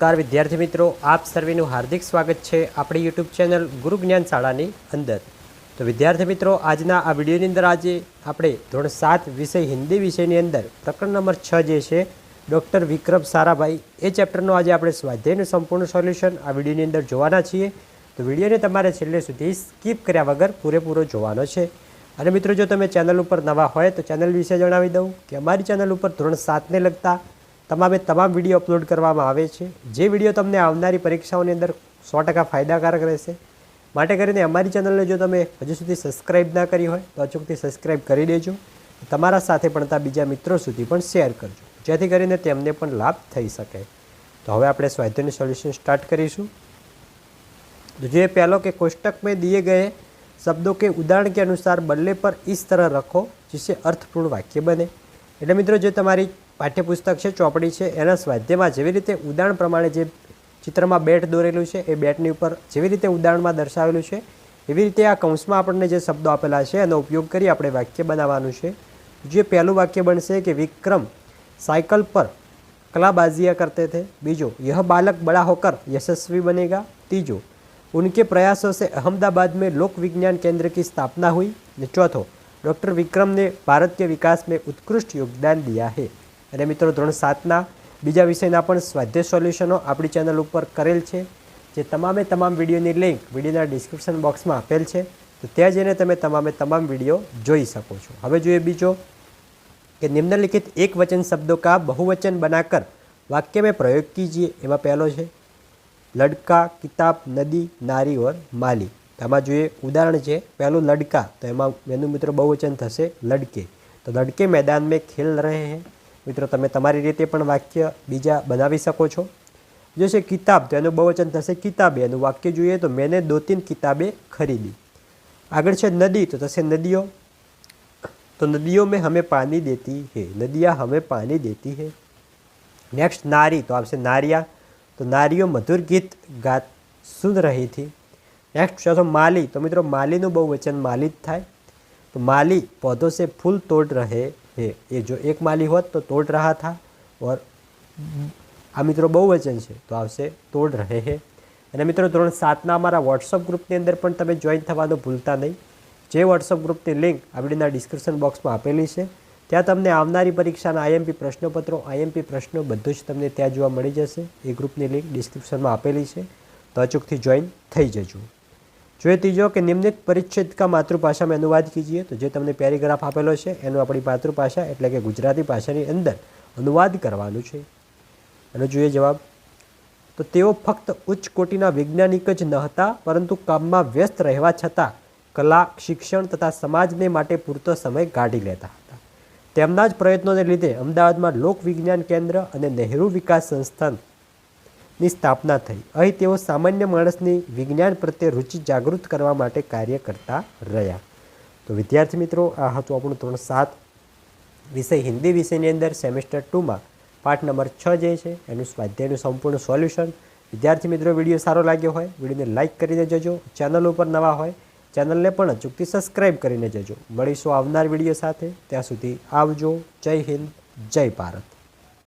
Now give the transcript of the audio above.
નમસ્કાર વિદ્યાર્થી મિત્રો, આપ સર્વેનું હાર્દિક સ્વાગત છે આપણી યુટ્યુબ ચેનલ ગુરુ જ્ઞાન શાળાની અંદર. તો વિદ્યાર્થી મિત્રો, આજના આ વિડીયોની અંદર આજે આપણે ધોરણ સાત વિષય હિન્દી વિષયની અંદર પ્રકરણ નંબર છ જે છે, ડૉક્ટર વિક્રમ સારાભાઈ, એ ચેપ્ટરનો આજે આપણે સ્વાધ્યાયનું સંપૂર્ણ સોલ્યુશન આ વિડીયોની અંદર જોવાના છીએ. તો વિડીયોને તમારે છેલ્લે સુધી સ્કીપ કર્યા વગર પૂરેપૂરો જોવાનો છે. અને મિત્રો, જો તમે ચેનલ ઉપર નવા હોય તો ચેનલ વિશે જણાવી દઉં કે અમારી ચેનલ ઉપર ધોરણ સાતને લગતા તમામે તમામ વિડીયો અપલોડ કરવામાં આવે છે જે વિડીયો તમને આવનારી પરીક્ષાઓની અંદર સો ટકા ફાયદાકારક રહેશે માટે કરીને અમારી ચેનલને જો તમે હજુ સુધી સબસ્ક્રાઇબ ના કરી હોય તો અચૂકથી સબસ્ક્રાઇબ કરી દેજો તમારા સાથે ભણતા બીજા મિત્રો સુધી પણ શેર કરજો જેથી કરીને તેમને પણ લાભ થઈ શકે તો હવે આપણે સ્વાધ્યાયનું સોલ્યુશન સ્ટાર્ટ કરીશું तो जो ये पहलो के कोष्टक में दिए गए शब्दों के उदाहरण के अनुसार बल्ले पर इस तरह रखो जिससे अर्थपूर्ण वाक्य बने એટલે મિત્રો જે તમારી પાઠ્યપુસ્તક છે ચોપડી છે એના સ્વાધ્યાયમાં જેવી રીતે ઉદાહરણ પ્રમાણે જે ચિત્રમાં બેટ દોરેલું છે એ બેટની ઉપર જેવી રીતે ઉદાહરણમાં દર્શાવેલું છે એવી રીતે આ કૌંસમાં આપણને જે શબ્દો આપેલા છે એનો ઉપયોગ કરી આપણે વાક્ય બનાવવાનું છે જે પહેલું વાક્ય બનશે કે વિક્રમ સાયકલ પર कलाबाजियाँ करते थे बीजो यह बालक बड़ा होकर यशस्वी बनेगा तीजो उनके प्रयासों से अहमदाबाद में लोक विज्ञान केंद्र की स्थापना हुई ने चौथो डॉक्टर विक्रम ने भारत के विकास में उत्कृष्ट योगदान दिया है અને મિત્રો, ધોરણ સાતના બીજા વિષયના પણ સ્વાધ્યાય સોલ્યુશનો આપણી ચેનલ ઉપર કરેલ છે, જે તમામે તમામ વિડીયોની લિંક વિડીયોના ડિસ્ક્રિપ્શન બોક્સમાં આપેલ છે, તો ત્યાં જઈને તમે તમામે તમામ વીડિયો જોઈ શકો છો. હવે જોઈએ બીજો, કે નિમ્નલિખિત એક વચન શબ્દો કા બહુવચન બનાકર વાક્ય મેં પ્રયોગ કીજીએ. એમાં પહેલો છે, લડકા, કિતાબ, નદી, નારી ઓર માલી. આમાં જોઈએ ઉદાહરણ છે, પહેલું લડકા, તો એમાં મેનું મિત્રો બહુવચન થશે લડકે. તો લડકે મેદાન મેં ખેલ રહે હૈ. મિત્રો, તમે તમારી રીતે પણ વાક્ય બીજા બનાવી શકો છો. જો છે કિતાબ, તો એનું બહુવચન થશે કિતાબે. એનું વાક્ય જોઈએ તો મેને દો તીન કિતાબે ખરીદી. આગળ છે નદી, તો થશે નદીઓ. તો નદીઓ મેં હમે પાણી દેતી હે. નદિયા હમે પાણી દેતી હે. નેક્સ્ટ નારી, તો આવશે નારિયા. તો નારીઓ મધુર ગીત ગાત, સુન રહી હતી નેક્સ્ટ છે તો માલી. તો મિત્રો, માલીનું બહુ વચન માલી જ થાય. તો માલી, પોધો સે ફૂલ તોડ રહે हैं ये जो एक माली होत तो तोड़ रहा था और આ મિત્રો બહુ વચન છે તો આવશે તોડ રહે હે અને મિત્રો ધોરણ સાતના અમારા વોટ્સઅપ ગ્રુપની અંદર પણ તમે જોઈન થવાનું ભૂલતા નહીં જે વોટ્સઅપ ગ્રુપની લિંક આપણીના ડિસ્ક્રિપ્શન બોક્સમાં આપેલી છે ત્યાં તમને આવનારી પરીક્ષાના આઈએમપી પ્રશ્નપત્રો આઈએમપી પ્રશ્નો બધું જ તમને ત્યાં જોવા મળી જશે એ ગ્રુપની લિંક ડિસ્ક્રિપ્શનમાં આપેલી છે તો અચૂકથી જોઈન થઈ જજો જોઈએ ત્રીજો કે નિમ્નિત પરિચ્છેદ કા માતૃભાષા में અનુવાદ કીજીએ તો જે તમને પેરેગ્રાફ આપેલો છે, એનો આપણી માતૃભાષા એટલે કે ગુજરાતી ભાષાની અંદર અનુવાદ કરવાનું છે. એનો જોઈએ જવાબ. તો તેઓ ફક્ત ઉચ્ચ કોટીના વૈજ્ઞાનિક જ ન હતા, પરંતુ કામમાં વ્યસ્ત રહેવા છતાં કલા, શિક્ષણ તથા સમાજને માટે પૂરતો સમય કાઢી લેતા હતા. તેમના જ પ્રયત્નોને લીધે અમદાવાદમાં લોકવિજ્ઞાન કેન્દ્ર અને નહેરુ વિકાસ સંસ્થાનની સ્થાપના થઈ. અહીં તેઓ સામાન્ય માણસની વિજ્ઞાન પ્રત્યે રુચિ જાગૃત કરવા માટે કાર્ય કરતા રહ્યા. તો વિદ્યાર્થી મિત્રો, આ હતું આપણું ત્રણ સાત વિષય. હિન્દી વિષયની અંદર સેમેસ્ટર ટુમાં પાઠ નંબર છ જે છે, એનું સ્વાધ્યાયનું સંપૂર્ણ સોલ્યુશન. વિદ્યાર્થી મિત્રો, વીડિયો સારો લાગ્યો હોય, વિડીયોને લાઇક કરીને જજો ચેનલ ઉપર નવા હોય, ચેનલને પણ અચૂકથી સબસ્ક્રાઈબ કરીને જજો મળીશું આવનાર વીડિયો સાથે. ત્યાં સુધી આવજો. જય હિન્દ, જય ભારત.